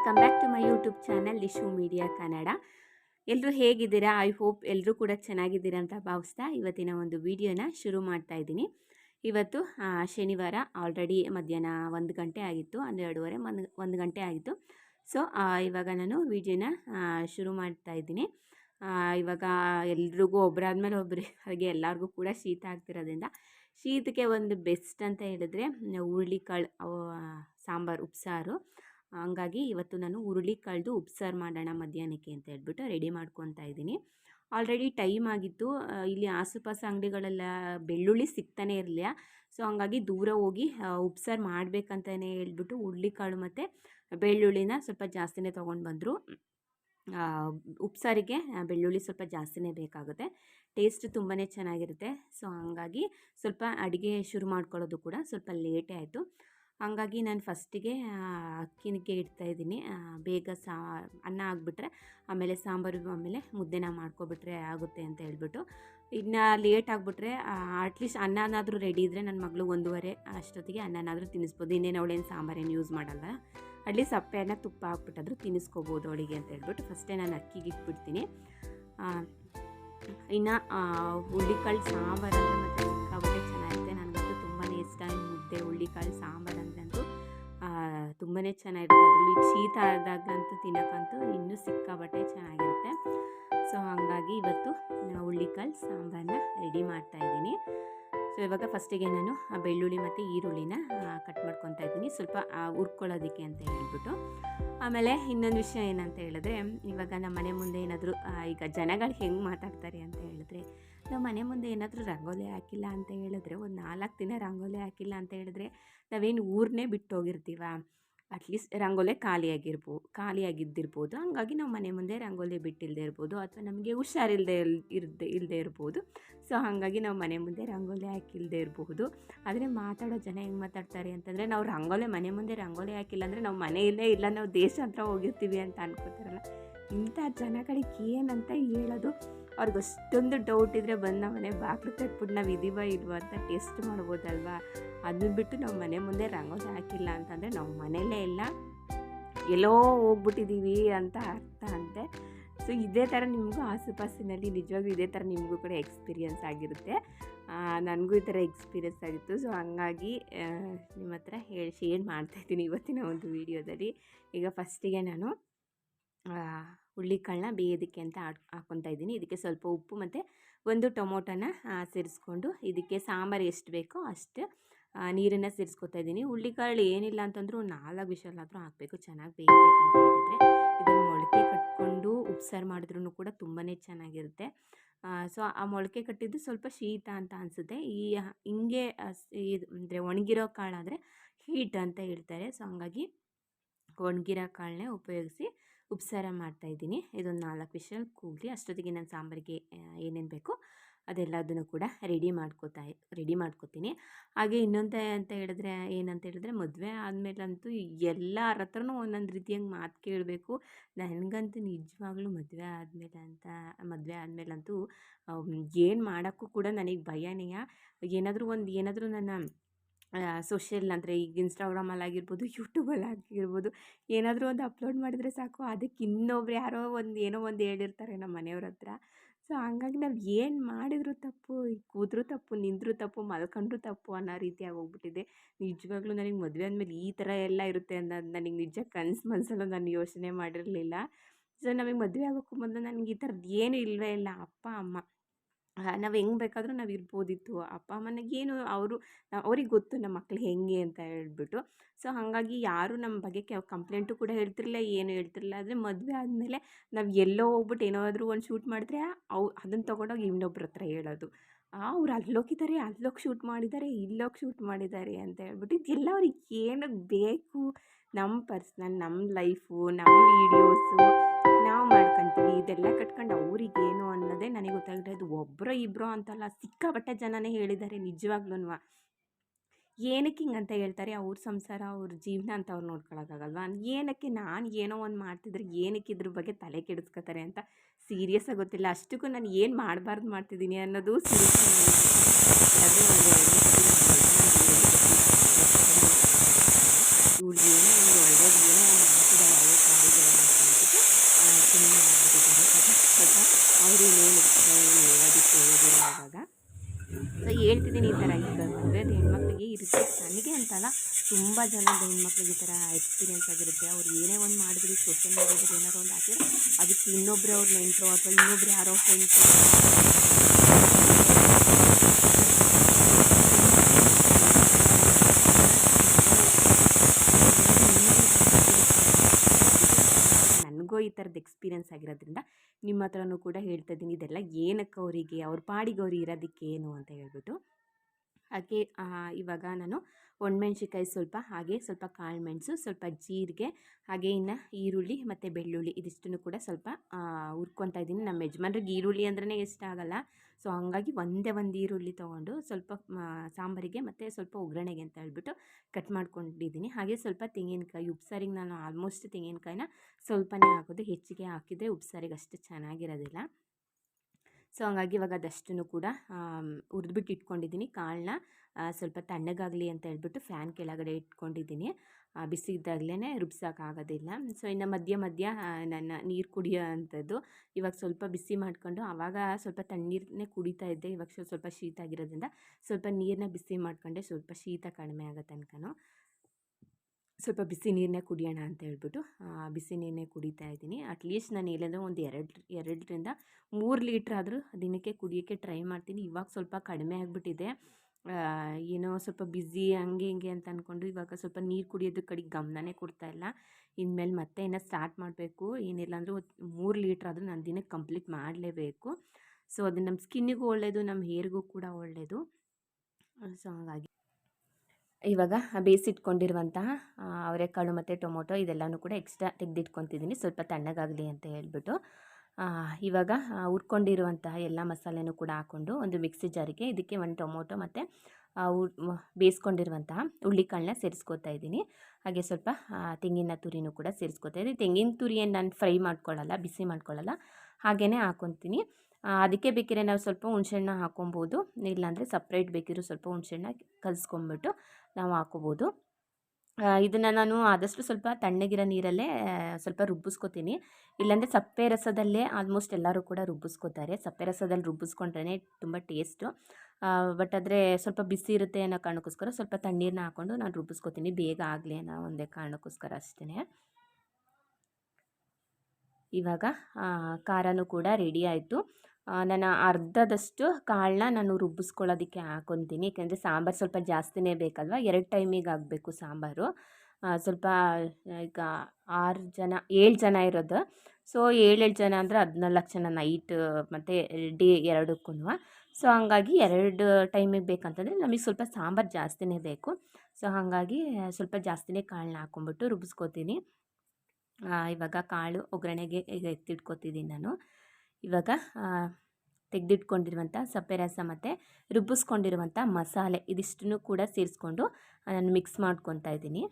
Welcome back to my YouTube channel Ishu media Kannada ಎಲ್ಲರೂ ಹೇಗಿದ್ದೀರಾ? I hope ಎಲ್ಲರೂ ಕೂಡ ಚೆನ್ನಾಗಿದ್ದೀರಾ ಅಂತ ಭಾವಿಸ್ತಾ ಇವತ್ತಿನ ಒಂದು ವಿಡಿಯೋನ ಶುರು ಮಾಡ್ತಾ ಇದ್ದೀನಿ. ಇವತ್ತು ಶನಿವಾರ ಆಲ್ರೆಡಿ ಮಧ್ಯಾಹ್ನ ಒಂದು ಗಂಟೆ ಆಗಿತ್ತು ಹನ್ನೆರಡುವರೆ ಒಂದು ಒಂದು ಗಂಟೆ ಆಗಿತ್ತು. ಸೊ ಇವಾಗ ನಾನು ವಿಡಿಯೋನ ಶುರು ಮಾಡ್ತಾ ಇದ್ದೀನಿ. ಇವಾಗ ಎಲ್ರಿಗೂ ಒಬ್ಬರಾದ್ಮೇಲೆ ಒಬ್ಬರು ಹಾಗೆ ಎಲ್ಲರಿಗೂ ಕೂಡ ಶೀತ ಆಗ್ತಿರೋದ್ರಿಂದ, ಶೀತಕ್ಕೆ ಒಂದು ಬೆಸ್ಟ್ ಅಂತ ಹೇಳಿದ್ರೆ, ಹುರುಳಿಕಾಳು ಸಾಂಬಾರು, ಉಪ್ಸಾರು. ಹಂಗಾಗಿ ಇವತ್ತು ನಾನು ಹುರುಳಿ ಕಾಳ್ದು ಉಪ್ಸಾರು ಮಾಡೋಣ ಮಧ್ಯಾಹ್ನಕ್ಕೆ ಅಂತ ಹೇಳ್ಬಿಟ್ಟು ರೆಡಿ ಮಾಡ್ಕೊತಾ ಇದ್ದೀನಿ. ಆಲ್ರೆಡಿ ಟೈಮ್ ಆಗಿತ್ತು ಇಲ್ಲಿ ಆಸುಪಾಸು ಅಂಗಡಿಗಳೆಲ್ಲ ಬೆಳ್ಳುಳ್ಳಿ ಸಿಗ್ತಾನೆ ಇರಲಿಲ್ಲ. ಸೊ, ಹಂಗಾಗಿ ದೂರ ಹೋಗಿ ಉಪ್ಸಾರು ಮಾಡಬೇಕಂತಲೇ ಹೇಳ್ಬಿಟ್ಟು ಹುರುಳಿಕಾಳು ಮತ್ತು ಬೆಳ್ಳುಳ್ಳಿನ ಸ್ವಲ್ಪ ಜಾಸ್ತಿನೇ ತೊಗೊಂಡು ಬಂದರು. ಉಪ್ಸಾರಿಗೆ ಬೆಳ್ಳುಳ್ಳಿ ಸ್ವಲ್ಪ ಜಾಸ್ತಿನೇ ಬೇಕಾಗುತ್ತೆ. ಟೇಸ್ಟ್ ತುಂಬಾ ಚೆನ್ನಾಗಿರುತ್ತೆ. ಸೊ, ಹಂಗಾಗಿ ಸ್ವಲ್ಪ ಅಡುಗೆ ಶುರು ಮಾಡ್ಕೊಳ್ಳೋದು ಕೂಡ ಸ್ವಲ್ಪ ಲೇಟೇ ಆಯಿತು. ಹಂಗಾಗಿ ನಾನು ಫಸ್ಟಿಗೆ ಇಡ್ತಾ ಇಡ್ತಾಯಿದ್ದೀನಿ ಬೇಗ ಸಾ, ಅನ್ನ ಆಗಿಬಿಟ್ರೆ, ಆಮೇಲೆ ಸಾಂಬಾರು, ಆಮೇಲೆ ಮುದ್ದೆನ ಮಾಡ್ಕೊಬಿಟ್ರೆ ಆಗುತ್ತೆ ಅಂತ ಹೇಳ್ಬಿಟ್ಟು. ಇನ್ನು ಲೇಟ್ ಆಗಿಬಿಟ್ರೆ ಅಟ್ಲೀಸ್ಟ್ ಅನ್ನನಾದರೂ ರೆಡಿ ಇದ್ದರೆ ನನ್ನ ಮಗಳು ಒಂದೂವರೆ ಅಷ್ಟೊತ್ತಿಗೆ ಅನ್ನನಾದರೂ ತಿನ್ನಿಸ್ಬೋದು. ಇನ್ನೇನು ಅವಳೇನು ಸಾಂಬಾರೇನು ಯೂಸ್ ಮಾಡಲ್ಲ. ಸಪ್ಪೆ ಅನ್ನ ತುಪ್ಪ ಹಾಕ್ಬಿಟ್ಟಾದ್ರೂ ತಿನ್ನಿಸ್ಕೋಬೋದು ಅವಳಿಗೆ ಅಂತ ಹೇಳ್ಬಿಟ್ಟು ಫಸ್ಟೇ ನಾನು ಅಕ್ಕಿಗೆ ಇಟ್ಬಿಡ್ತೀನಿ. ಇನ್ನು ಹುಳ್ಳಿಕಾಳು ಸಾಂಬಾರು ಅಂದರೆ ಮತ್ತೆ ಸಿಕ್ಕಾಪಟ್ಟೆ ಚೆನ್ನಾಗಿರುತ್ತೆ. ನನಗಂತೂ ತುಂಬಾ ಇಷ್ಟ ಮುದ್ದೆ ಹುಳ್ಳಿಕಾಳು ಸಾಂಬಾರು. ತುಂಬಾ ಚೆನ್ನಾಗಿರುತ್ತೆ ಅದರಲ್ಲಿ ಶೀತ ಆದಾಗಂತೂ ತಿನ್ನೋಕ್ಕಂತೂ ಇನ್ನೂ ಸಿಕ್ಕಾಪಟ್ಟೆ ಚೆನ್ನಾಗಿರುತ್ತೆ. ಸೊ, ಹಾಗಾಗಿ ಇವತ್ತು ಹುಳ್ಳಿಕಾಳು ಸಾಂಬಾರನ್ನ ರೆಡಿ ಮಾಡ್ತಾ ಇದ್ದೀನಿ. ಸೊ, ಇವಾಗ ಫಸ್ಟಿಗೆ ನಾನು ಆ ಬೆಳ್ಳುಳ್ಳಿ ಮತ್ತು ಈರುಳ್ಳಿನ ಕಟ್ ಮಾಡ್ಕೊತಾ ಇದ್ದೀನಿ. ಸ್ವಲ್ಪ ಹುರ್ಕೊಳ್ಳೋದಕ್ಕೆ ಅಂತ ಹೇಳ್ಬಿಟ್ಟು. ಆಮೇಲೆ ಇನ್ನೊಂದು ವಿಷಯ ಏನಂತ ಹೇಳಿದ್ರೆ, ಇವಾಗ ನಮ್ಮ ಮನೆ ಮುಂದೆ ಏನಾದರೂ ಈಗ ಜನಗಳು ಹೆಂಗೆ ಮಾತಾಡ್ತಾರೆ ಅಂತ ಹೇಳಿದ್ರೆ, ನಾವು ಮನೆ ಮುಂದೆ ಏನಾದರೂ ರಂಗೋಲಿ ಹಾಕಿಲ್ಲ ಅಂತ ಹೇಳಿದ್ರೆ, ಒಂದು ನಾಲ್ಕು ದಿನ ರಂಗೋಲಿ ಹಾಕಿಲ್ಲ ಅಂತ ಹೇಳಿದ್ರೆ, ನಾವೇನು ಊರನ್ನೇ ಬಿಟ್ಟು ಹೋಗಿರ್ತೀವ ಅಟ್ಲೀಸ್ಟ್ ರಂಗೋಲೆ ಖಾಲಿಯಾಗಿರ್ಬೋ, ಖಾಲಿಯಾಗಿದ್ದಿರ್ಬೋದು. ಹಂಗಾಗಿ ನಾವು ಮನೆ ಮುಂದೆ ರಂಗೋಲಿ ಬಿಟ್ಟಿಲ್ಲದೆ ಇರ್ಬೋದು ಅಥವಾ ನಮಗೆ ಹುಷಾರಿಲ್ಲದೆ ಇರದೆ ಇಲ್ಲದೆ ಇರ್ಬೋದು. ಸೊ ಹಾಗಾಗಿ ನಾವು ಮನೆ ಮುಂದೆ ರಂಗೋಲಿ ಹಾಕಿಲ್ಲದೆ ಇರಬಹುದು. ಆದರೆ ಮಾತಾಡೋ ಜನ ಹೆಂಗೆ ಮಾತಾಡ್ತಾರೆ ಅಂತಂದರೆ, ನಾವು ರಂಗೋಲೆ, ಮನೆ ಮುಂದೆ ರಂಗೋಲಿ ಹಾಕಿಲ್ಲ ಅಂದರೆ ನಾವು ಮನೆಯಲ್ಲೇ ಇಲ್ಲ, ನಾವು ದೇಶ ಹತ್ರ ಹೋಗಿರ್ತೀವಿ ಅಂತ ಅನ್ಕೋತಾರಲ್ಲ. ಇಂಥ ಜನಗಳಿಗೆ ಏನಂತ ಹೇಳೋದು? ಅವ್ರಿಗೆ ಅಷ್ಟೊಂದು ಡೌಟ್ ಇದ್ದರೆ ಬಂದು ನಾವು ಮನೆ ಬಾಗಿಲು ಕಟ್ಬಿಟ್ಟು ನಾವು ಇದೀವ ಇಲ್ವಾ ಅಂತ ಟೆಸ್ಟ್ ಮಾಡ್ಬೋದಲ್ವಾ? ಅದನ್ನ ಬಿಟ್ಟು ನಾವು ಮನೆ ಮುಂದೆ ರಂಗೋಲಿ ಹಾಕಿಲ್ಲ ಅಂತಂದರೆ ನಾವು ಮನೆಯಲ್ಲೇ ಇಲ್ಲ. ಎಲ್ಲೋ ಹೋಗ್ಬಿಟ್ಟಿದ್ದೀವಿ ಅಂತ ಅರ್ಥ ಅಂತೆ. ಸೊ ಇದೇ ಥರ ನಿಮಗೂ ಆಸುಪಾಸಿನಲ್ಲಿ ನಿಜವಾಗ್ಲೂ ಇದೇ ಥರ ನಿಮಗೂ ಕೂಡ ಎಕ್ಸ್ಪೀರಿಯನ್ಸ್ ಆಗಿರುತ್ತೆ. ನನಗೂ ಈ ಥರ ಎಕ್ಸ್ಪೀರಿಯನ್ಸ್ ಆಗಿತ್ತು. ಸೊ ಹಂಗಾಗಿ ನಿಮ್ಮ ಹತ್ರ ಹೇಳಿ ಶೇರ್ ಮಾಡ್ತಾಯಿದ್ದೀನಿ ಇವತ್ತಿನ ಒಂದು ವಿಡಿಯೋದಲ್ಲಿ ಈಗ ಫಸ್ಟಿಗೆ ನಾನು ಹುಳ್ಳಿಕಾಳನ್ನ ಬೇಯೋದಕ್ಕೆ ಅಂತ ಹಾಕ್ ಹಾಕ್ಕೊತಾ ಇದ್ದೀನಿ. ಇದಕ್ಕೆ ಸ್ವಲ್ಪ ಉಪ್ಪು ಮತ್ತು ಒಂದು ಟೊಮೊಟೊನ ಸೇರಿಸ್ಕೊಂಡು ಇದಕ್ಕೆ ಸಾಂಬಾರು ಎಷ್ಟು ಬೇಕೋ ಅಷ್ಟು ನೀರನ್ನು ಸೇರಿಸ್ಕೊತಾ ಇದ್ದೀನಿ. ಹುಳ್ಳಿಕಾಳು ಏನಿಲ್ಲ ಅಂತಂದ್ರೂ ನಾಲ್ಕು ವಿಷಲ್ಲಾದರೂ ಹಾಕಬೇಕು. ಚೆನ್ನಾಗಿ ಬೇಯಬೇಕು ಅಂತ ಹೇಳಿದ್ರೆ. ಇದನ್ನು ಮೊಳಕೆ ಕಟ್ಕೊಂಡು ಉಪ್ಸಾರು ಮಾಡಿದ್ರೂ ಕೂಡ ತುಂಬಾ ಚೆನ್ನಾಗಿರುತ್ತೆ. ಸೊ ಆ ಮೊಳಕೆ ಕಟ್ಟಿದ್ದು ಸ್ವಲ್ಪ ಶೀತ ಅಂತ ಅನಿಸುತ್ತೆ. ಈ ಹಿಂಗೆ ಅಂದರೆ ಒಣಗಿರೋ ಕಾಳಾದರೆ ಹೀಟ್ ಅಂತ ಹೇಳ್ತಾರೆ. ಸೊ ಹಂಗಾಗಿ ಒಣಗಿರೋ ಕಾಳನ್ನೇ ಉಪಯೋಗಿಸಿ ಉಪ್ಸಾರ ಮಾಡ್ತಾಯಿದ್ದೀನಿ ಇದೊಂದು ನಾಲ್ಕು ವಿಷಲ್ ಕೂಗಲಿ, ಅಷ್ಟೊತ್ತಿಗೆ ನಾನು ಸಾಂಬಾರಿಗೆ ಏನೇನು ಬೇಕೋ ಅದೆಲ್ಲದನ್ನು ಕೂಡ ರೆಡಿ ಮಾಡ್ಕೋತಾ ರೆಡಿ ಮಾಡ್ಕೋತೀನಿ. ಹಾಗೆ ಇನ್ನೊಂದು ಅಂತ ಹೇಳಿದ್ರೆ, ಏನಂತ ಹೇಳಿದ್ರೆ ಮದುವೆ ಆದಮೇಲಂತೂ ಎಲ್ಲರ ಹತ್ರನೂ ಒಂದೊಂದು ರೀತಿಯಂಗೆ ಮಾತು ಕೇಳಬೇಕು. ನನಗಂತೂ ನಿಜವಾಗ್ಲೂ ಮದುವೆ ಆದಮೇಲೆ ಅಂತ ಮದುವೆ ಆದಮೇಲಂತೂ ಏನು ಮಾಡೋಕ್ಕೂ ಕೂಡ ನನಗೆ ಭಯನೇ. ಏನಾದರೂ ಒಂದು, ಏನಾದರೂ ನನ್ನ ಸೋಷಿಯಲ್ ಅಂದರೆ ಈಗ ಇನ್ಸ್ಟಾಗ್ರಾಮಲ್ಲಿ ಆಗಿರ್ಬೋದು ಯೂಟ್ಯೂಬಲ್ಲಿ ಆಗಿರ್ಬೋದು ಏನಾದರೂ ಒಂದು ಅಪ್ಲೋಡ್ ಮಾಡಿದರೆ ಸಾಕು. ಅದಕ್ಕೆ ಇನ್ನೊಬ್ರು ಯಾರೋ ಒಂದು ಏನೋ ಒಂದು ಹೇಳಿರ್ತಾರೆ ನಮ್ಮ ಮನೆಯವ್ರ ಹತ್ರ. ಸೊ ಹಂಗಾಗಿ ನಾವು ಏನು ಮಾಡಿದರೂ ತಪ್ಪು ಕೂದರೂ ತಪ್ಪು ನಿಂತರೂ ತಪ್ಪು, ಮಲ್ಕೊಂಡ್ರೂ ತಪ್ಪು ಅನ್ನೋ ರೀತಿಯಾಗಿ ಹೋಗ್ಬಿಟ್ಟಿದೆ ನಿಜವಾಗ್ಲೂ ನನಗೆ ಮದುವೆ ಅಂದಮೇಲೆ ಈ ಥರ ಎಲ್ಲ ಇರುತ್ತೆ ಅನ್ನೋದು ನನಗೆ ನಿಜ ಕನ್ಸು ಮನಸ್ಸಲ್ಲೂ ನಾನು ಯೋಚನೆ ಮಾಡಿರಲಿಲ್ಲ. ಸೊ ನಮಗೆ ಮದುವೆ ಆಗೋಕ್ಕೂ ಮೊದಲು ನನಗೆ ಈ ಥರದ್ದು ಏನೂ ಇಲ್ಲವೇ ಇಲ್ಲ. ಅಪ್ಪ, ಅಮ್ಮ. ನಾವು ಹೆಂಗೆ ಬೇಕಾದರೂ ನಾವು ಇರ್ಬೋದಿತ್ತು. ಅಪ್ಪ, ಅಮ್ಮನಿಗೆ ಏನು ಅವರು ಅವ್ರಿಗೆ ಗೊತ್ತು ನಮ್ಮ ಮಕ್ಳು ಹೆಂಗೆ ಅಂತ ಹೇಳ್ಬಿಟ್ಟು. ಸೊ, ಹಾಗಾಗಿ ಯಾರು ನಮ್ಮ ಬಗ್ಗೆ ಕೆ, ಕಂಪ್ಲೇಂಟು ಕೂಡ ಹೇಳ್ತಿರಲಿಲ್ಲ, ಏನು ಹೇಳ್ತಿರಲಿಲ್ಲ. ಆದರೆ ಮದುವೆ ಆದಮೇಲೆ ನಾವು ಎಲ್ಲೋ ಹೋಗ್ಬಿಟ್ಟು ಏನಾದರೂ ಒಂದು ಶೂಟ್ ಮಾಡಿದ್ರೆ ಅವು ಅದನ್ನು ತೊಗೊಂಡೋಗಿ ಇನ್ನೊಬ್ರ ಹತ್ರ ಹೇಳೋದು. ಅವ್ರು ಅಲ್ಲೋಗಿದ್ದಾರೆ, ಅಲ್ಲೋಗಿ ಶೂಟ್ ಮಾಡಿದ್ದಾರೆ, ಇಲ್ಲೋಗಿ ಶೂಟ್ ಮಾಡಿದ್ದಾರೆ ಅಂತ ಹೇಳ್ಬಿಟ್ಟು ಇದೆಲ್ಲ ಅವ್ರಿಗೆ ಏನಕ್ಕೆ ಬೇಕು? ನಮ್ಮ ಪರ್ಸ್ನಲ್ ನಮ್ಮ ಲೈಫು ನಮ್ಮ ವೀಡಿಯೋಸು ಮಾಡ್ಕೊತೀವಿ ಇದೆಲ್ಲ ಕಟ್ಕೊಂಡು ಅವ್ರಿಗೇನು ಅನ್ನೋದೇ ನನಗೆ ಗೊತ್ತಾಗಿದೆ ಅದು ಒಬ್ಬರೋ ಇಬ್ಬರೋ ಅಂತಲ್ಲ ಸಿಕ್ಕಾಪಟ್ಟೆ ಜನನೇ ಹೇಳಿದ್ದಾರೆ ನಿಜವಾಗ್ಲೂ ಏನಕ್ಕೆ ಹಿಂಗಂತ ಹೇಳ್ತಾರೆ ಅವ್ರ ಸಂಸಾರ, ಅವ್ರ ಜೀವನ ಅಂತ ಅವ್ರು ನೋಡ್ಕೊಳಕ್ಕಾಗಲ್ವಾ? ಏನಕ್ಕೆ ನಾನು ಏನೋ ಒಂದು ಮಾಡ್ತಿದ್ರೆ ಏನಕ್ಕೆ ಇದ್ರ ಬಗ್ಗೆ ತಲೆ ಕೆಡಿಸ್ಕೊತಾರೆ ಅಂತ ಸೀರಿಯಸ್ ಗೊತ್ತಿಲ್ಲ. ಅಷ್ಟಕ್ಕೂ ನಾನು ಏನು ಮಾಡಬಾರ್ದು ಮಾಡ್ತಿದ್ದೀನಿ ಅನ್ನೋದು ಸೀರಿಯಸ್ ಇವಳು ಏನೋ ಒಂದು ಒಳ್ಳೇದು ಏನೋ ಒಂದು ಮಾಡ್ತಿದ್ದಾಳೆ ಅವಳು ತುಂಬ ಜನ ಹೆಣ್ಮಕ್ಳಿಗೆ ಈ ಥರ ಎಕ್ಸ್ಪೀರಿಯೆನ್ಸ್ ಆಗಿರುತ್ತೆ. ಅವ್ರು ಏನೇ ಒಂದು ಮಾಡಿದ್ರು ಸೋಷಿಯಲ್ ಮೀಡಿಯಾದಲ್ಲಿ ಏನಾದ್ರು ಒಂದು ಹಾಕಿದ್ರೆ ಅದಕ್ಕೆ ಇನ್ನೊಬ್ಬರು ಅವ್ರ ನೆಂಟರು ಅಥವಾ ಇನ್ನೊಬ್ರು ಯಾರೋ ಫ್ರೆಂಡ್ಸು ನನಗೂ ಈ ಥರದ್ದು ಎಕ್ಸ್ಪೀರಿಯೆನ್ಸ್ ಆಗಿರೋದ್ರಿಂದ ನಿಮ್ಮ ಹತ್ರನೂ ಕೂಡ ಹೇಳ್ತಾ ಇದ್ದೀನಿ. ಇದೆಲ್ಲ ಏನಕ್ಕೆ ಅವರಿಗೆ, ಅವ್ರ ಪಾಡಿಗೆ ಅವ್ರಿಗೆ ಇರೋದಕ್ಕೆ ಏನು ಅಂತ ಹೇಳ್ಬಿಟ್ಟು ಹಾಗೆ ಇವಾಗ ನಾನು ಒಣಮೆಣ್ಸಿಕಾಯಿ ಸ್ವಲ್ಪ ಹಾಗೆ ಸ್ವಲ್ಪ ಕಾಳು ಮೆಣಸು, ಸ್ವಲ್ಪ ಜೀರಿಗೆ, ಹಾಗೆ ಇನ್ನು ಈರುಳ್ಳಿ ಮತ್ತು ಬೆಳ್ಳುಳ್ಳಿ ಇದಿಷ್ಟನ್ನು ಕೂಡ ಸ್ವಲ್ಪ ಹುರ್ಕೊತಾ ಇದ್ದೀನಿ. ನಮ್ಮ ಯಜಮಾನ್ರಿಗೆ ಈರುಳ್ಳಿ ಅಂದ್ರೆ ಇಷ್ಟ ಆಗಲ್ಲ. ಸೊ, ಹಂಗಾಗಿ ಒಂದೇ ಒಂದು ಈರುಳ್ಳಿ ತೊಗೊಂಡು ಸ್ವಲ್ಪ ಸಾಂಬಾರಿಗೆ ಮತ್ತು ಸ್ವಲ್ಪ ಒಗ್ಗರಣೆಗೆ ಅಂತ ಹೇಳ್ಬಿಟ್ಟು ಕಟ್ ಮಾಡ್ಕೊಂಡಿದ್ದೀನಿ. ಹಾಗೆ ಸ್ವಲ್ಪ ತೆಂಗಿನಕಾಯಿ, ಉಪ್ಸಾರಿಗೆ ನಾನು ಆಲ್ಮೋಸ್ಟ್ ತೆಂಗಿನಕಾಯಿನ ಸ್ವಲ್ಪನೇ ಹಾಕೋದು. ಹೆಚ್ಚಿಗೆ ಹಾಕಿದರೆ ಉಪ್ಸಾರಿಗೆ ಅಷ್ಟು ಚೆನ್ನಾಗಿರೋದಿಲ್ಲ. ಸೊ, ಹಂಗಾಗಿ ಇವಾಗ ಅದಷ್ಟನ್ನು ಕೂಡ ಹುರಿದ್ಬಿಟ್ಟು ಇಟ್ಕೊಂಡಿದ್ದೀನಿ. ಕಾಳನ್ನ ಸ್ವಲ್ಪ ತಣ್ಣಗಾಗಲಿ ಅಂತ ಹೇಳ್ಬಿಟ್ಟು ಫ್ಯಾನ್ ಕೆಳಗಡೆ ಇಟ್ಕೊಂಡಿದ್ದೀನಿ. ಬಿಸಿ ಇದ್ದಾಗಲೇ ರುಬ್ಸೋಕ್ಕಾಗೋದಿಲ್ಲ ಸೊ, ಇನ್ನು ಮಧ್ಯ ಮಧ್ಯ ನನ್ನ ನೀರು ಕುಡಿಯೋ ಅಂಥದ್ದು ಇವಾಗ ಸ್ವಲ್ಪ ಬಿಸಿ ಮಾಡಿಕೊಂಡು, ಆವಾಗ ಸ್ವಲ್ಪ ತಣ್ಣೀರನ್ನೇ ಕುಡಿತಾ ಇದ್ದೆ. ಇವಾಗ ಸ್ವಲ್ಪ ಶೀತ ಆಗಿರೋದ್ರಿಂದ ಸ್ವಲ್ಪ ನೀರನ್ನ ಬಿಸಿ ಮಾಡ್ಕೊಂಡೆ. ಸ್ವಲ್ಪ ಶೀತ ಕಡಿಮೆ ಆಗೋ ತನಕನೂ. ಸ್ವಲ್ಪ ಬಿಸಿ ನೀರನ್ನೇ ಕುಡಿಯೋಣ ಅಂತ ಹೇಳ್ಬಿಟ್ಟು ಬಿಸಿ ನೀರನ್ನೇ ಕುಡಿತಾ ಇದ್ದೀನಿ. ಅಟ್ಲೀಸ್ಟ್ ನಾನು ಇಲ್ಲಂದ್ರೆ ಒಂದು ಎರಡು, ಎರಡರಿಂದ ಮೂರು ಲೀಟ್ರ್ ಆದರೂ ದಿನಕ್ಕೆ ಕುಡಿಯೋಕ್ಕೆ ಟ್ರೈ ಮಾಡ್ತೀನಿ. ಇವಾಗ ಸ್ವಲ್ಪ ಕಡಿಮೆ ಆಗಿಬಿಟ್ಟಿದೆ. ಏನೋ ಸ್ವಲ್ಪ ಬ್ಯುಸಿ ಹಂಗೆ ಹಿಂಗೆ ಅಂತ ಅಂದ್ಕೊಂಡು ಇವಾಗ ಸ್ವಲ್ಪ ನೀರು ಕುಡಿಯೋದ್ರ ಕಡೆಗೆ ಗಮನನೇ ಕೊಡ್ತಾ ಇಲ್ಲ. ಇನ್ಮೇಲೆ ಮತ್ತೆ ಏನೋ ಸ್ಟಾರ್ಟ್ ಮಾಡಬೇಕು. ಏನಿಲ್ಲ ಅಂದರೂ ಮೂರು ಲೀಟ್ರ್ ಆದರೂ ನಾನು ದಿನಕ್ಕೆ ಕಂಪ್ಲೀಟ್ ಮಾಡಲೇಬೇಕು. ಸೊ ಅದು ನಮ್ಮ ಸ್ಕಿನ್ನಿಗೂ ಒಳ್ಳೆಯದು ನಮ್ಮ ಹೇರ್ಗೂ ಕೂಡ ಒಳ್ಳೆಯದು ಸೊ ಹಾಗಾಗಿ ಇವಾಗ ಬೇಯಿಸಿಟ್ಕೊಂಡಿರುವಂತಹ ಅವರೆಕಾಳು ಮತ್ತು ಟೊಮೊಟೊ ಇದೆಲ್ಲನೂ ಕೂಡ ಎಕ್ಸ್ಟ್ರಾ ತೆಗೆದಿಟ್ಕೊತಿದ್ದೀನಿ ಸ್ವಲ್ಪ ತಣ್ಣಗಾಗಲಿ ಅಂತ ಹೇಳ್ಬಿಟ್ಟು ಇವಾಗ ಹುರ್ಕೊಂಡಿರುವಂತಹ ಎಲ್ಲ ಮಸಾಲೆನೂ ಕೂಡ ಹಾಕ್ಕೊಂಡು ಒಂದು ಮಿಕ್ಸಿ ಜಾರಿಗೆ ಇದಕ್ಕೆ ಒಂದು ಟೊಮೊಟೊ ಮತ್ತು ಬೇಯಿಸ್ಕೊಂಡಿರುವಂತಹ ಹುಳ್ಳಿಕಾಳನ್ನ ಸೇರಿಸ್ಕೊತಾ ಇದ್ದೀನಿ ಹಾಗೆ ಸ್ವಲ್ಪ ತೆಂಗಿನ ತುರಿನೂ ಕೂಡ ಸೇರಿಸ್ಕೊತಾ ಇದ್ದೀನಿ ತೆಂಗಿನ ತುರಿಯನ್ನು ನಾನು ಫ್ರೈ ಮಾಡ್ಕೊಳ್ಳಲ್ಲ ಬಿಸಿ ಮಾಡ್ಕೊಳ್ಳಲ್ಲ ಹಾಗೇ ಹಾಕೊತೀನಿ. ಅದಕ್ಕೆ ಬೇಕಿದ್ರೆ ನಾವು ಸ್ವಲ್ಪ ಹುಣಸೆಹಣ್ಣು ಹಾಕೊಬೋದು. ಇಲ್ಲಾಂದರೆ ಸಪ್ರೇಟ್ ಬೇಕಿರೋ ಸ್ವಲ್ಪ ಹುಣ್ಸೆಹಣ್ಣ ಕಲಿಸ್ಕೊಂಬಿಟ್ಟು ನಾವು ಹಾಕೋಬೋದು. ಇದನ್ನು ನಾನು ಆದಷ್ಟು ಸ್ವಲ್ಪ ತಣ್ಣಗಿರೋ ನೀರಲ್ಲೇ, ಸ್ವಲ್ಪ ರುಬ್ಬಿಸ್ಕೊತೀನಿ. ಇಲ್ಲಾಂದರೆ ಸಪ್ಪೆ ರಸದಲ್ಲೇ ಆಲ್ಮೋಸ್ಟ್ ಎಲ್ಲರೂ ಕೂಡ ರುಬ್ಬಿಸ್ಕೋತಾರೆ. ಸಪ್ಪೆ ರಸದಲ್ಲಿ ರುಬ್ಬಿಸ್ಕೊಂಡ್ರೆ ತುಂಬ ಟೇಸ್ಟು. ಬಟ್ ಆದರೆ ಸ್ವಲ್ಪ ಬಿಸಿ ಇರುತ್ತೆ ಅನ್ನೋ ಕಾರಣಕ್ಕೋಸ್ಕರ ಸ್ವಲ್ಪ ತಣ್ಣೀರನ್ನ ಹಾಕ್ಕೊಂಡು ನಾನು ರುಬ್ಬಿಸ್ಕೋತೀನಿ. ಬೇಗ ಆಗಲಿ ಅನ್ನೋ ಒಂದೇ ಕಾರಣಕ್ಕೋಸ್ಕರ ಅಷ್ಟೇ ಇವಾಗ ಖಾರನೂ ಕೂಡ ರೆಡಿ ಆಯಿತು. ನಾನು ಅರ್ಧದಷ್ಟು ಕಾಳನ್ನ ನಾನು ರುಬ್ಬಿಸ್ಕೊಳ್ಳೋದಕ್ಕೆ ಹಾಕೊತೀನಿ. ಏಕೆಂದರೆ ಸಾಂಬಾರು ಸ್ವಲ್ಪ ಜಾಸ್ತಿನೇ ಬೇಕಲ್ವ? ಎರಡು ಟೈಮಿಗೆ ಆಗಬೇಕು ಸಾಂಬಾರು. ಸ್ವಲ್ಪ ಈಗ ಆರು ಜನ, ಏಳು ಜನ ಇರೋದು. ಸೊ, ಏಳೇಳು ಜನ ಅಂದರೆ ಹದಿನಾಲ್ಕು ಜನ ನೈಟ್, ಮತ್ತು ಡೇ ಎರಡಕ್ಕೂ. ಸೊ, ಹಾಗಾಗಿ ಎರಡು ಟೈಮಿಗೆ ಬೇಕಂತಂದರೆ ನಮಗೆ ಸ್ವಲ್ಪ ಸಾಂಬಾರು ಜಾಸ್ತಿನೇ ಬೇಕು. ಸೊ, ಹಾಗಾಗಿ ಸ್ವಲ್ಪ ಜಾಸ್ತಿನೇ ಕಾಳನ್ನ ಹಾಕ್ಕೊಂಬಿಟ್ಟು ರುಬ್ಬಿಸ್ಕೊತೀನಿ ಇವಾಗ ಕಾಳು ಒಗ್ಗರಣೆಗೆ ಈಗ ಎತ್ತಿಟ್ಕೋತಿದ್ದೀನಿ ನಾನು. ಇವಾಗ ತೆಗೆದಿಟ್ಕೊಂಡಿರುವಂಥ ಸಪ್ಪೆ ರಸ ಮತ್ತು ರುಬ್ಬಿಸ್ಕೊಂಡಿರುವಂಥ ಮಸಾಲೆ ಇದಿಷ್ಟನ್ನು ಕೂಡ ಸೇರಿಸ್ಕೊಂಡು ನಾನು ಮಿಕ್ಸ್ ಮಾಡ್ಕೊತಾ ಇದ್ದೀನಿ.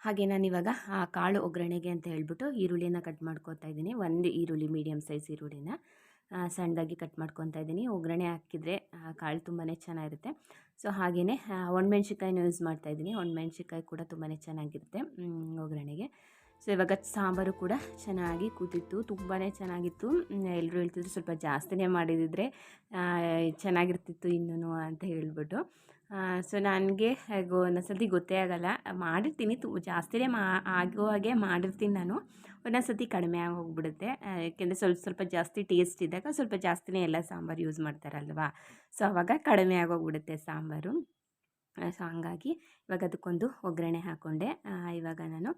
ಹಾಗೆ ನಾನಿವಾಗ ಆ, ಕಾಳು ಒಗ್ಗರಣೆಗೆ ಅಂತ ಹೇಳ್ಬಿಟ್ಟು ಈರುಳ್ಳಿನ ಕಟ್ ಮಾಡ್ಕೊತಾ ಇದ್ದೀನಿ. ಒಂದು ಈರುಳ್ಳಿ ಮೀಡಿಯಮ್ ಸೈಜ್ ಈರುಳ್ಳಿನ. ಸಣ್ಣದಾಗಿ ಕಟ್ ಮಾಡ್ಕೊತಾ ಇದ್ದೀನಿ. ಒಗ್ಗರಣೆ ಹಾಕಿದರೆ ಕಾಳು ತುಂಬಾ ಚೆನ್ನಾಗಿರುತ್ತೆ. ಸೊ ಹಾಗೆಯೇ ಒಣಮೆಣ್ಸಿಕಾಯಿನ ಯೂಸ್ ಮಾಡ್ತಾ ಇದ್ದೀನಿ. ಒಣಮೆಣ್ಸಿಕಾಯಿ ಕೂಡ ತುಂಬಾ ಚೆನ್ನಾಗಿರುತ್ತೆ ಒಗ್ಗರಣೆಗೆ. ಸೊ, ಇವಾಗ ಸಾಂಬಾರು ಕೂಡ ಚೆನ್ನಾಗಿ ಕೂತಿತ್ತು. ತುಂಬಾ ಚೆನ್ನಾಗಿತ್ತು. ಎಲ್ಲರೂ ಹೇಳ್ತಿದ್ರು ಸ್ವಲ್ಪ ಜಾಸ್ತಿನೇ ಮಾಡಿದಿದ್ರೆ ಚೆನ್ನಾಗಿರ್ತಿತ್ತು ಇನ್ನೂ ಅಂತ ಹೇಳ್ಬಿಟ್ಟು. ಸೊ ನನಗೆ, ಹೇಗೋ ಒಂದೊಂದ್ಸತಿ ಗೊತ್ತೇ ಆಗಲ್ಲ. ಮಾಡಿರ್ತೀನಿ ತು, ಜಾಸ್ತಿನೇ ಮಾ, ಆಗೋ ಹಾಗೆ ಮಾಡಿರ್ತೀನಿ ನಾನು. ಒಂದೊಂದ್ಸತಿ ಕಡಿಮೆ ಆಗಿ ಯಾಕೆಂದರೆ ಸ್ವಲ್ಪ ಸ್ವಲ್ಪ ಜಾಸ್ತಿ ಟೇಸ್ಟ್ ಇದ್ದಾಗ ಸ್ವಲ್ಪ ಜಾಸ್ತಿನೇ ಎಲ್ಲ ಸಾಂಬಾರು ಯೂಸ್ ಮಾಡ್ತಾರಲ್ವಾ? ಸೊ ಆವಾಗ ಕಡಿಮೆ ಆಗೋಗ್ಬಿಡುತ್ತೆ ಸಾಂಬಾರು. ಸೊ ಹಂಗಾಗಿ ಇವಾಗ ಅದಕ್ಕೊಂದು ಒಗ್ಗರಣೆ ಹಾಕ್ಕೊಂಡೆ ಇವಾಗ ನಾನು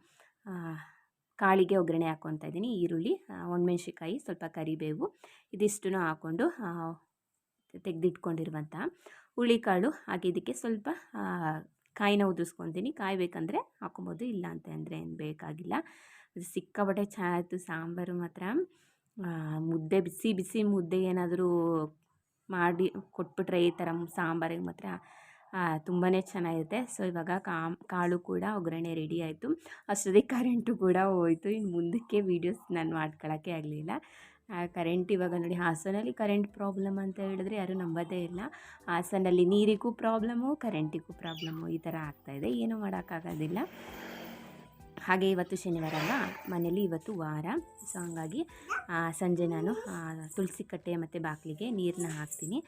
ಕಾಳಿಗೆ ಒಗ್ಗರಣೆ ಹಾಕ್ಕೊತಾ ಇದ್ದೀನಿ. ಈರುಳ್ಳಿ ಒಣಮೆಣ್ಸಿಕಾಯಿ ಸ್ವಲ್ಪ ಕರಿಬೇವು, ಇದಿಷ್ಟನ್ನು ಹಾಕ್ಕೊಂಡು ತೆಗೆದಿಟ್ಕೊಂಡಿರುವಂಥ ಹುಳಿಕಾಳು, ಹಾಗೆ ಇದಕ್ಕೆ ಸ್ವಲ್ಪ ಕಾಯಿನ ಉದುರಿಸ್ಕೊತೀನಿ. ಕಾಯಿ ಬೇಕಂದರೆ ಹಾಕೊಬೋದು ಇಲ್ಲ ಅಂತ ಅಂದರೆ ಏನು ಬೇಕಾಗಿಲ್ಲ. ಅದು ಸಿಕ್ಕಾಪಟ್ಟೆ ಚೆನ್ನಾಗಿತ್ತು. ಸಾಂಬಾರು ಮಾತ್ರ. ಮುದ್ದೆ, ಬಿಸಿ ಬಿಸಿ ಮುದ್ದೆ ಏನಾದರೂ ಮಾಡಿ ಕೊಟ್ಬಿಟ್ರೆ ಈ ಥರ ಸಾಂಬಾರಿಗೆ ಮಾತ್ರ ತುಂಬಾ ಚೆನ್ನಾಗಿರುತ್ತೆ. ಸೊ, ಇವಾಗ ಕಾಳು ಕೂಡ ಒಗ್ಗರಣೆ ರೆಡಿ ಆಯಿತು. ಅಷ್ಟೊತ್ತಿಗೆ ಕರೆಂಟು ಕೂಡ ಹೋಯಿತು. ಇನ್ನು ಮುಂದಕ್ಕೆ ವೀಡಿಯೋಸ್ ನಾನು ಮಾಡ್ಕೊಳ್ಳೋಕ್ಕೆ ಆಗಲಿಲ್ಲ. ಕರೆಂಟ್ ಇವಾಗ ನೋಡಿ, ಹಾಸನಲ್ಲಿ ಕರೆಂಟ್ ಪ್ರಾಬ್ಲಮ್ ಅಂತ ಹೇಳಿದ್ರೆ ಯಾರೂ ನಂಬೋದೇ ಇಲ್ಲ. ಹಾಸನಲ್ಲಿ ನೀರಿಗೂ ಪ್ರಾಬ್ಲಮ್ಮು ಕರೆಂಟಿಗೂ ಪ್ರಾಬ್ಲಮ್ಮು ಈ ಥರ ಆಗ್ತಾಯಿದೆ ಏನೂ ಮಾಡೋಕ್ಕಾಗೋದಿಲ್ಲ. ಹಾಗೆ ಇವತ್ತು ಶನಿವಾರ ಅಲ್ಲ ಮನೇಲಿ ಇವತ್ತು ವಾರ. ಸೊ ಹಂಗಾಗಿ ಸಂಜೆ ನಾನು ತುಳಸಿ ಕಟ್ಟೆ ಮತ್ತು ಬಾಗಿಲಿಗೆ ನೀರನ್ನ ಹಾಕ್ತೀನಿ.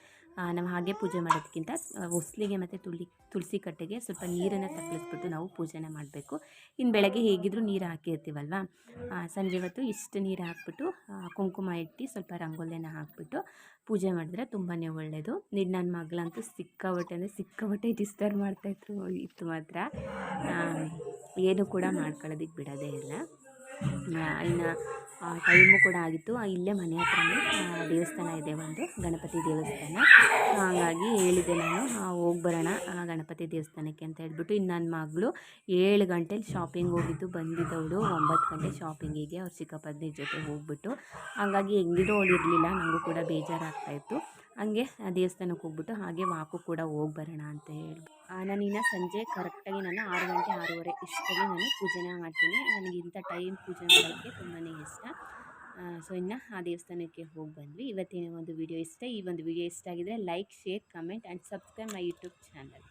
ನಾವು ಹಾಗೆ ಪೂಜೆ ಮಾಡೋದಕ್ಕಿಂತ ಹೊಸ್ಲಿಗೆ ಮತ್ತು ತುಳಿ ತುಳಸಿ ಕಟ್ಟೆಗೆ ಸ್ವಲ್ಪ ನೀರನ್ನು ತಕ್ಕಲಿಸ್ಬಿಟ್ಟು ನಾವು ಪೂಜೆನ ಮಾಡಬೇಕು. ಇನ್ನು ಬೆಳಗ್ಗೆ ಹೇಗಿದ್ದರೂ ನೀರು ಹಾಕಿರ್ತೀವಲ್ವ? ಸಂಜೆ ಹೊತ್ತು ಇಷ್ಟು ನೀರು ಹಾಕ್ಬಿಟ್ಟು ಕುಂಕುಮ ಇಟ್ಟು ಸ್ವಲ್ಪ ರಂಗೋಲಿನ ಹಾಕ್ಬಿಟ್ಟು ಪೂಜೆ ಮಾಡಿದ್ರೆ ತುಂಬಾ ಒಳ್ಳೆಯದು ಇದು ನನ್ನ ಮಗಳಂತೂ ಸಿಕ್ಕಾಬಟ್ಟೆ ಅಂದರೆ ಸಿಕ್ಕಾಬಟ್ಟೆ ಡಿಸ್ಟರ್ಬ್ ಮಾಡ್ತಾಯಿದ್ರು ಇತ್ತು ಮಾತ್ರ. ಏನು ಕೂಡ ಮಾಡ್ಕೊಳ್ಳೋದಕ್ಕೆ ಬಿಡೋದೇ ಇಲ್ಲ. ಇನ್ನು ಟೈಮು ಕೂಡ ಆಗಿತ್ತು. ಇಲ್ಲೇ ಮನೆ ಹತ್ರನೇ ದೇವಸ್ಥಾನ ಇದೆ ಒಂದು, ಗಣಪತಿ ದೇವಸ್ಥಾನ. ಹಾಗಾಗಿ ಹೇಳಿದೆ ನಾನು. ಹೋಗಿ ಬರೋಣ. ಗಣಪತಿ ದೇವಸ್ಥಾನಕ್ಕೆ ಅಂತ ಹೇಳ್ಬಿಟ್ಟು ಇನ್ನು ನನ್ನ ಮಗಳು ಏಳು ಗಂಟೆಲಿ ಶಾಪಿಂಗ್ ಹೋಗಿದ್ದು ಬಂದಿದ್ದವಳು ಒಂಬತ್ತು ಗಂಟೆ ಶಾಪಿಂಗಿಗೆ ಅವ್ರ ಚಿಕ್ಕಪ್ಪನ ಜೊತೆ ಹೋಗ್ಬಿಟ್ಟು. ಹಾಗಾಗಿ ಹೆಂಗಿದೋ ಅವಳು ಇರಲಿಲ್ಲ ನನಗೂ ಕೂಡ ಬೇಜಾರಾಗ್ತಾಯಿತ್ತು ಹಂಗೆ ದೇವಸ್ಥಾನಕ್ಕೆ ಹೋಗ್ಬಿಟ್ಟು ಹಾಗೆ ವಾಕು ಕೂಡ ಹೋಗಿ ಬರೋಣ ಅಂತ ಹೇಳಿ ನಾನು ಇನ್ನು ಸಂಜೆ ಕರೆಕ್ಟಾಗಿ ನಾನು ಆರು ಗಂಟೆ ಆರೂವರೆ ಇಷ್ಟಲ್ಲಿ ನಾನು ಪೂಜೆನ ಮಾಡ್ತೀನಿ. ನನಗೆ ಇಂಥ ಟೈಮ್ ಪೂಜೆ ಮಾಡೋಕ್ಕೆ ತುಂಬಾ ಇಷ್ಟ. ಸೊ ಇನ್ನು ಆ ದೇವಸ್ಥಾನಕ್ಕೆ ಹೋಗಿ ಬಂದ್ವಿ. ಇವತ್ತಿನ ಒಂದು ವಿಡಿಯೋ ಇಷ್ಟ? ಈ ಒಂದು ವಿಡಿಯೋ ಇಷ್ಟ ಆಗಿದ್ದರೆ like share comment and subscribe my YouTube channel